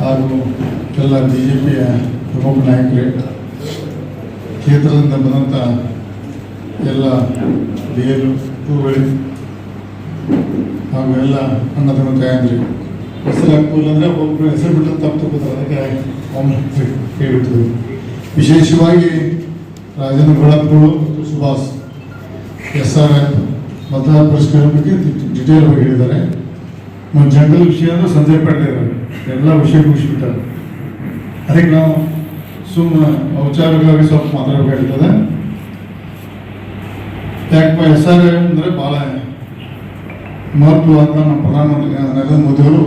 ಹಾಗೂ ಎಲ್ಲ B J ಪಿಯ ಪ್ರಮುಖ ನಾಯಕರೇ, ಕ್ಷೇತ್ರದಿಂದ ಬಂದಂಥ ಎಲ್ಲ ಬೇರು ಹೂಗಳು ಹಾಗೂ ಎಲ್ಲ ಅಣ್ಣ ತಮ್ಮ ತಾಯಂದ್ರಿ. ಹೆಸರು ಹಾಕ್ಬೋದು ಅಂದರೆ ಒಬ್ಬರು ಹೆಸರು ಬಿಟ್ಟು ತಪ್ಪು ಅದಕ್ಕೆ ಹೇಳ್ಬಿಟ್ಟಿದ್ರು. ವಿಶೇಷವಾಗಿ ರಾಜೇಂದ್ರ ಬೆಳಪ್ಪುಗಳು ಮತ್ತು ಸುಭಾಷ್ ಎಸ್ ಆರ್ ಎಫ್ ಮತದಾರ ಪರಿಷ್ಕಾರ ಬಗ್ಗೆ ಡಿಟೇಲ್ ಆಗಿ ಹೇಳಿದ್ದಾರೆ. ಮತ್ತು ಜನರಲ್ ವಿಷಯ ಅಂದರೆ ಸಂಜಯ್ ಪಾಟೀಲ್ ಎಲ್ಲ ವಿಷಯ ಮುಗಿಸ್ಬಿಟ್ಟಾರೆ. ಅದಕ್ಕೆ ನಾವು ಸುಮ್ಮನೆ ಔಚಾರಿಕವಾಗಿ ಸ್ವಲ್ಪ ಮಾತಾಡಬೇಕಾಗ್ತದೆ. ಯಾಕಪ್ಪ ಎಸ್ ಆರ್ ಐ ಅಂದರೆ ಭಾಳ ಮಹತ್ವ ಅಂತ ನಮ್ಮ ಪ್ರಧಾನಮಂತ್ರಿ ನರೇಂದ್ರ ಮೋದಿಯವರು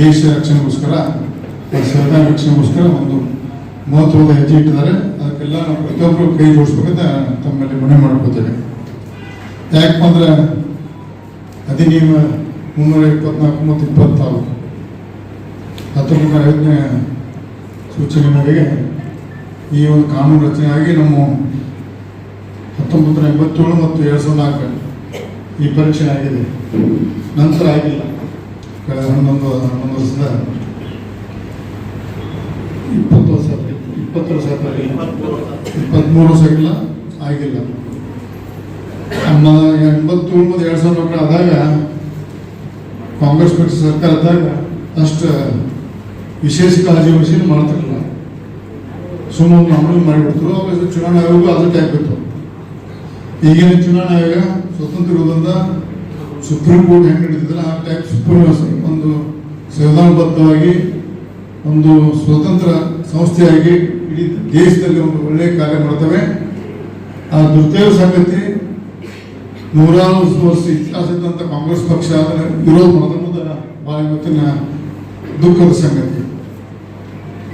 ದೇಶ ರಕ್ಷಣೆಗೋಸ್ಕರ ಸಂವಿಧಾನ ರಕ್ಷಣೆಗೋಸ್ಕರ ಒಂದು ಮಹತ್ವದ ಹೆಜ್ಜೆ ಇಟ್ಟಿದ್ದಾರೆ. ಅದಕ್ಕೆಲ್ಲ ನಾವು ಪ್ರತಿಯೊಬ್ಬರು ಕೈ ಜೋಡಿಸ್ಬೇಕಂತ ತಮ್ಮಲ್ಲಿ ಮನವಿ ಮಾಡ್ಕೋತೇವೆ ಯಾಕಪ್ಪ ಅಂದ್ರೆ ಅಧಿನಿಯಮ ಮುನ್ನೂರ ಇಪ್ಪತ್ನಾಲ್ಕು ಮತ್ತು ಇಪ್ಪತ್ತಾರು ಹತ್ತೊಂಬತ್ತು ನೂರ ಐದನೇ ಸೂಚನೆ ಮೇರೆಗೆ ಈ ಒಂದು ಕಾನೂನು ರಚನೆ ಆಗಿ ನಮ್ಮ ಹತ್ತೊಂಬತ್ತು ನೂರ ಎಂಬತ್ತೇಳು ಮತ್ತು ಎರಡು ಸಾವಿರದ ನಾಲ್ಕು ಈ ಪರೀಕ್ಷೆ ಆಗಿದೆ. ನಂತರ ಆಗಿಲ್ಲ. ಕಳೆದ ಹನ್ನೊಂದು ಹನ್ನೊಂದು ವರ್ಷದ ಇಪ್ಪತ್ತು ವರ್ಷ ಇಪ್ಪತ್ತು ವರ್ಷ ಇಪ್ಪತ್ತ್ಮೂರು ವರ್ಷ ಆಗಿಲ್ಲ? ಆಗಿಲ್ಲ. ನಮ್ಮ ಎಂಬತ್ತೇಳು ಮತ್ತು ಎರಡು ಸಾವಿರದ ನಾಲ್ಕು ಆದಾಗ ಕಾಂಗ್ರೆಸ್ ಪಕ್ಷ ಸರ್ಕಾರ ಇದ್ದಾಗ ಅಷ್ಟು ವಿಶೇಷ ಕಾಳಜಿ ವಹಿಸಿ ಮಾಡ್ತಿರಲಿಲ್ಲ ಸುಮಾರು ಅಮಲು ಮಾಡಿಬಿಡ್ತರು ಅವಾಗ ಚುನಾವಣಾ ಆಯೋಗ ಅದಕ್ಕೆ ಹಾಕಿತ್ತು ಈಗಿನ ಚುನಾವಣಾ ಆಯೋಗ ಸ್ವತಂತ್ರ ಇರೋದ್ರಿಂದ ಸುಪ್ರೀಂ ಕೋರ್ಟ್ ಹೆಂಗೆ ನಡೀತಿದ್ರೆ ಆ ಟೈಪ್ ಸುಪ್ರೀಂ ಒಂದು ಸಂವಿಧಾನಬದ್ಧವಾಗಿ ಒಂದು ಸ್ವತಂತ್ರ ಸಂಸ್ಥೆಯಾಗಿ ಇಡೀ ದೇಶದಲ್ಲಿ ಒಂದು ಒಳ್ಳೆಯ ಕಾರ್ಯ ಮಾಡ್ತವೆ. ಆ ದುರ್ದೈವ ಸಂಗತಿ ನೂರಾರು ವರ್ಷ ಇತಿಹಾಸ ಇದ್ದಂಥ ಕಾಂಗ್ರೆಸ್ ಪಕ್ಷ ಅದನ್ನ ವಿರೋಧ ಮೊದಲ ಭಾಳ ಇವತ್ತಿನ ದುಃಖದ ಸಂಗತಿ.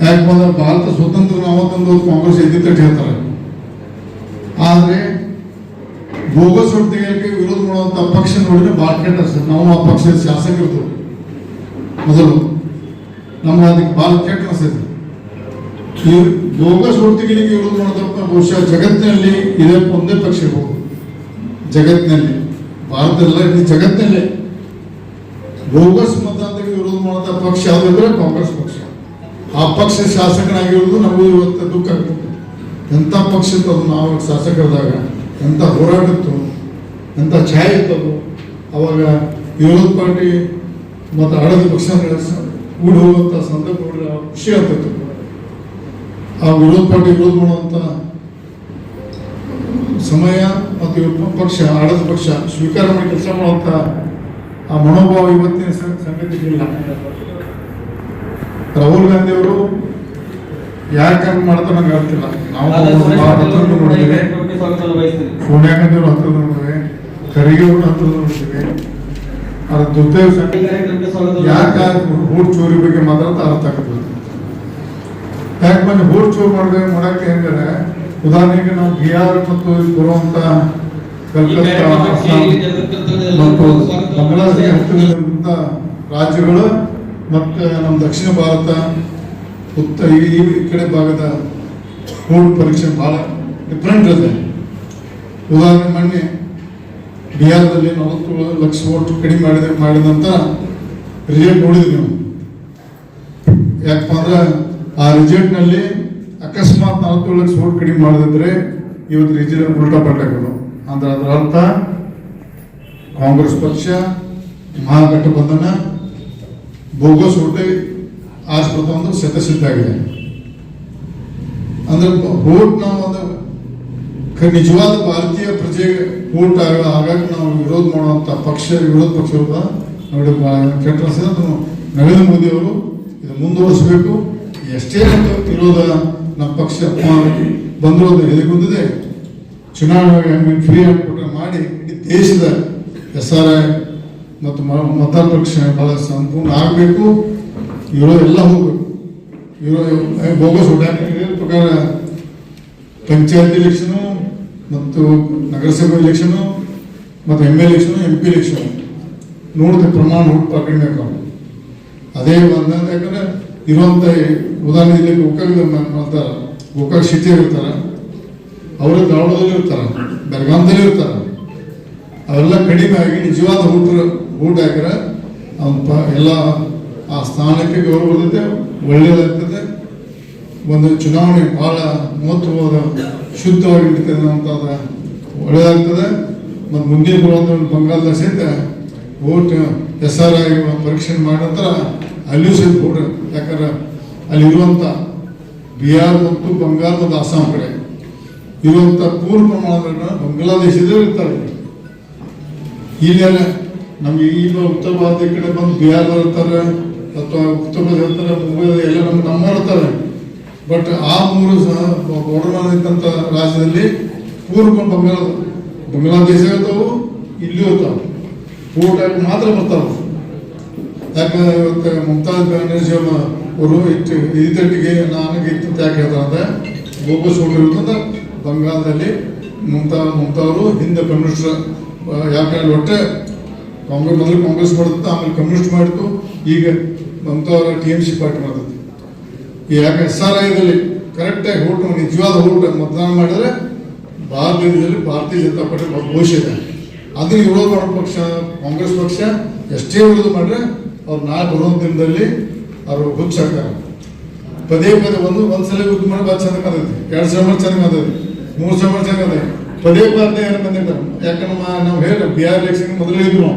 ಯಾಕಂದ್ರೆ ಭಾರತ ಸ್ವತಂತ್ರ ಅವತ್ತೊಂದು ಕಾಂಗ್ರೆಸ್ ಎದ್ದಿತ್ತು ಹೇಳ್ತಾರೆ. ಆದರೆ ಬೋಗಸ್ ಹೊಡೆದಿಗೆ ವಿರೋಧ ಮಾಡುವಂಥ ಪಕ್ಷ ನೋಡಿದ್ರೆ ಭಾಳ ಕೆಟ್ಟ ಸರ್ ನಾವು ಆ ಪಕ್ಷದ ಶಾಸಕರದು ಮೊದಲು ನಮ್ಮ ಅದಕ್ಕೆ ಭಾಳ ಕೆಟ್ಟ ಅನಿಸ್ತೈತೆ. ಈ ಬೋಗಸ್ ಹೊಡೆದಿಗೆ ವಿರೋಧ ಮಾಡೋದಪ್ಪ ಬಹುಶಃ ಜಗತ್ತಿನಲ್ಲಿ ಇದೇ ಒಂದೇ ಪಕ್ಷ ಇರ್ಬೋದು ಜಗತ್ತಿನಲ್ಲಿ. ಭಾರತದಲ್ಲ, ಇಡೀ ಜಗತ್ತಿನಲ್ಲೇ. ಬೋಗಸ್ ಮತಾಂತಕ್ಕೆ ವಿರೋಧ ಮಾಡುವಂಥ ಪಕ್ಷ ಯಾವುದು ಅಂದ್ರೆ ಕಾಂಗ್ರೆಸ್ ಆ ಪಕ್ಷ ಶಾಸಕನಾಗಿರುವುದು ನಮಗೂ ಇವತ್ತು ದುಃಖ. ಆಗ್ತದೆ ಎಂಥ ಪಕ್ಷ ಇತ್ತು ಅದು ನಾವು ಶಾಸಕರದಾಗ? ಎಂಥ ಹೋರಾಟ ಇತ್ತು ಎಂಥ ಛಾಯೆ ಇತ್ತು ಅವಾಗ ವಿರೋಧ ಪಾರ್ಟಿ ಮತ್ತು ಆಡಳಿತ ಪಕ್ಷ ಕೂಡಿ ಹೋಗುವಂಥ ಸಂದರ್ಭಗಳು ಖುಷಿ ಆಗ್ತಿತ್ತು. ಆ ವಿರೋಧ ಪಾರ್ಟಿ ವಿರೋಧ ಮಾಡುವಂಥ ಸಮಯ ಮತ್ತು ಪಕ್ಷ, ಆಡಳಿತ ಪಕ್ಷ ಸ್ವೀಕಾರ ಮಾಡಿ ಕೆಲಸ ಮಾಡುವಂಥ ಆ ಮನೋಭಾವ ಇವತ್ತಿನ ಸಂಗತಿ ಇಲ್ಲ. ರಾಹುಲ್ ಗಾಂಧಿ ಅವರು ಯಾಕೆ ಹಂಗೆ ಮಾಡ್ತಾರೆ ನಂಗೆ ಗೊತ್ತಿಲ್ಲ. ನಾವು ಭಾಳ ಹತ್ರದಿಂದ ನೋಡಿದ್ದೇವೆ ಸೋನಿಯಾ ಗಾಂಧಿ ಅವರು ಹತ್ತಿರದ ನೋಡಿದ್ವಿ. ಖರ್ಗೆ ಅವರು ಹತ್ತಿರದ ನೋಡಿದ್ವಿ. ಅದ್ರ ದುರ್ದೈವ ಯಾಕೆ ಹೂಡ್ ಚೋರಿ ಬಗ್ಗೆ ಮಾತಾಡ್ತಾ ಅರ್ಥ ಆಗ್ತದೆ ಯಾಕೆ ಬಂದು ಹೂಡ್ ಚೋರ್ ಮಾಡ್ಬೇಕು ಮಾಡಕ್ಕೆ ಹೆಂಗಂದ್ರೆ ಉದಾಹರಣೆಗೆ ನಾವು ಬಿಹಾರ್ ಮತ್ತು ಬರುವಂತ ಕಲ್ಕತ್ತಾ ಮತ್ತು ಬಂಗ್ಲಾದೇಶ ರಾಜ್ಯಗಳು ಮತ್ತು ನಮ್ಮ ದಕ್ಷಿಣ ಭಾರತ ಉತ್ತರ ಈ ಕಡೆ ಭಾಗದ ವೋಟ್ ಪರೀಕ್ಷೆ ಭಾಳ ಡಿಫ್ರೆಂಟ್ ಇದೆ ಉದಾಹರಣೆ ಮೊನ್ನೆ ಬಿಹಾರದಲ್ಲಿ ನಲವತ್ತೇಳು ಲಕ್ಷ ವೋಟ್ ಕಡಿಮೆ ಮಾಡಿದ ಮಾಡಿದಂಥ ರಿಸಲ್ಟ್ ನೋಡಿದ್ವಿ ನಾವು. ಯಾಕಪ್ಪ ಅಂದ್ರೆ ಆ ರಿಸಲ್ಟ್ನಲ್ಲಿ ಅಕಸ್ಮಾತ್ ನಲವತ್ತೇಳು ಲಕ್ಷ ವೋಟ್ ಕಡಿಮೆ ಮಾಡಿದ್ರೆ ಇವತ್ತು ರಿಸಲ್ಟ್ ಉಲ್ಟಾ ಪಟ್ಟಾಗಳು ಅಂದ್ರೆ ಅದರ ಅರ್ಥ ಕಾಂಗ್ರೆಸ್ ಪಕ್ಷ ಮಹಾಗಠಬಂಧನ ಬೋಗಸ್ ಓಟೆ ಆಸ್ಪತ್ರೆ ಅಂದ್ರೆ ಅಂದ್ರೆ ಓಟ್ ನಾವು ಕ- ನಿಜವಾದ ಭಾರತೀಯ ಪ್ರಜೆ ವೋಟ್ ಆಗ ಹಾಗಾಗಿ ನಾವು ವಿರೋಧ ಮಾಡುವಂತ ಪಕ್ಷ, ವಿರೋಧ ಪಕ್ಷ ನೋಡಿ ಕೆಟ್ಟ. ನರೇಂದ್ರ ಮೋದಿ ಅವರು ಇದು ಮುಂದುವರಿಸಬೇಕು ಎಷ್ಟೇ ವಿರೋಧ ನಮ್ಮ ಪಕ್ಷ ಬಂದರೂ ಅದು ಎದುರುಗೊಂಡಿದೆ ಚುನಾವಣೆ ಫ್ರೀ ಆಗಿ ಮಾಡಿ ಇಡೀ ದೇಶದ ಎಸ್ ಆರ್ ಐ ಮತ್ತು ಮ- ಪ್ರಕ್ಷಣೆ ಬಹಳ ಸಂಪೂರ್ಣ ಆಗಬೇಕು. ಇರೋ ಎಲ್ಲ ಹೋಗಬೇಕು. ಇರೋ ಬೋಗಸ್ ಪ್ರಕಾರ ಪಂಚಾಯತ್ ಎಲೆಕ್ಷನು ಮತ್ತು ನಗರಸಭೆ ಎಲೆಕ್ಷನು ಮತ್ತು M L election M P election ನೋಡಿದ ಪ್ರಮಾಣ ಹುಟ್ಟು ಕಡಿಮೆ ಅವರು. ಅದೇ ಒಂದು ಯಾಕಂದ್ರೆ ಇರುವಂಥ ಉದಾಹರಣೆ ಇಲ್ಲಿ ಗೋಕಾಕ್ ಗೋಕಾಕ್ ಸಿಟಿಯಲ್ಲಿ ಇರ್ತಾರ. ಅವರು ಧಾರವಾಡದಲ್ಲಿ ಇರ್ತಾರ. ಬೆಳಗಾಂದಲ್ಲಿ ಇರ್ತಾರ. ಅವೆಲ್ಲ ಕಡಿಮೆ ಆಗಿ ನಿಜವಾದ ಊಟ ಊಟ ಹಾಕಿರ ಅವ್ನ ಎಲ್ಲ ಆ ಸ್ಥಾನಕ್ಕೆ ಗೌರವ ಬರ್ತದೆ ಒಳ್ಳೆಯದಾಗ್ತದೆ ಒಂದು ಚುನಾವಣೆ ಬಹಳ ಮಹತ್ವವಾದ ಶುದ್ಧವಾಗಿ ಅಂತದ ಒಳ್ಳೆಯದಾಗ್ತದೆ ಮತ್ತು ಮುಂದೆ ಬರುವಂಥ ಒಂದು ಬಂಗಾಲದ ಸಹಿತ ಓಟ್ ಎಸ್ ಆರ್ ಐ ಪರೀಕ್ಷೆ ನಂತರ ಅಲ್ಲಿಯೂ ಸಹಿತ ಓಟ್ ಯಾಕಂದ್ರೆ ಅಲ್ಲಿರುವಂಥ ಬಿಹಾರ್ ಮತ್ತು ಬಂಗಾಳ ಮತ್ತು ಅಸ್ಸಾಂ ಕಡೆ ಇರುವಂಥ ಪೂರ್ಣ ಪ್ರಮಾಣದ ಬಂಗ್ಲಾದೇಶದಲ್ಲಿ ಇರ್ತಾರೆ ಇಲ್ಲೆಲ್ಲ ನಮ್ಗೆ ಈಗ ಉತ್ತರ ಭಾರತ ಕಡೆ ಬಂದು ಬಿಹಾರ್ ಇರ್ತಾರೆ ಅಥವಾ ಉತ್ತರ ಪ್ರದೇಶ ಇರ್ತಾರೆ ಮುಂಬೈ ಎಲ್ಲ ನಮ್ಮ ನಮ್ಮವ್ರು ಬಟ್ ಆ ಮೂರು ಸಹ ರಾಜ್ಯದಲ್ಲಿ ಪೂರ್ವ ಬಂಗಾಳ ಬಾಂಗ್ಲಾದೇಶ ಇರ್ತಾವು ಇಲ್ಲಿ ಇರ್ತಾವೆ. ಊಟ ಮಾತ್ರ ಬರ್ತಾವೆ. ಯಾಕಂದ್ರೆ ಇವತ್ತು ಮುಮ್ತಾಜ್ ಬ್ಯಾನರ್ಜಿ ಅವರು ಇಟ್ಟು ಇದಟ್ಟಿಗೆ ನಾನು ಇತ್ತು ಯಾಕೆ ಹೇಳ್ತಾರೆ ಗೋಪು ಗೋಪಾಲ್ ಸೋಡ್ರು ಇರೋದ್ರಿಂದ ಬಂಗಾಳದಲ್ಲಿ ಮುಮ್ತಾ ಅವರು ಹಿಂದೆ ಕಮ್ಯುನಿಸ್ಟ್ ಯಾಕೆ ಒಟ್ಟೆ ಕಾಂಗ್ರೆಸ್ ಮೊದಲು ಕಾಂಗ್ರೆಸ್ ಮಾಡುತ್ತೆ, ಆಮೇಲೆ ಕಮ್ಯುನಿಸ್ಟ್ ಮಾಡಿತು ಈಗ ಮಮತಾ ಅವರ ಟಿ ಎಂ ಸಿ ಪಾರ್ಟಿ ಮಾಡ್ತದೆ ಈ ಯಾಕೆ ಎಸ್ ಆರ್ ಐದಲ್ಲಿ ಕರೆಕ್ಟಾಗಿ ಓಟು ನಿಜವಾದ ಓಟು ಮತದಾನ ಮಾಡಿದ್ರೆ ಭಾರತದಲ್ಲಿ ಭಾರತೀಯ ಜನತಾ ಪಾರ್ಟಿ ಭವಿಷ್ಯ ಇದೆ ಅದನ್ನ ವಿರೋಧ ಮಾಡೋ ಪಕ್ಷ, ಕಾಂಗ್ರೆಸ್ ಪಕ್ಷ ಎಷ್ಟೇ ವಿರೋಧ ಮಾಡ್ರೆ ಅವ್ರು ನಾಳೆ ಬರೋ ದಿನದಲ್ಲಿ ಅವರು ಹುಚ್ಚಾಕ್ತಾರೆ ಪದೇ ಪದೇ ಒಂದು ಒಂದ್ಸಲ ಯುದ್ಧ ಮಾಡಿ ಭಾಳ ಚೆನ್ನಾಗಿ ಕಾದೈತಿ ಎರಡು ಸಾವಿರ ಮಾಡಿ ಚೆನ್ನಾಗಿ ಕಾದೈತಿ ಮೂರು ಸಾವಿರ ಮಾಡಿ ಚೆನ್ನಾಗಿ ಪದೇ ಪದೇ ಏನು ಬಂದಿರ್ತಾರೆ ಯಾಕಂದ್ರೆ ನಾವು ಹೇಳಿ ಬಿಹಾರ್ ಎಲೆಕ್ಷನ್ ಮೊದಲೇ ಇದ್ರು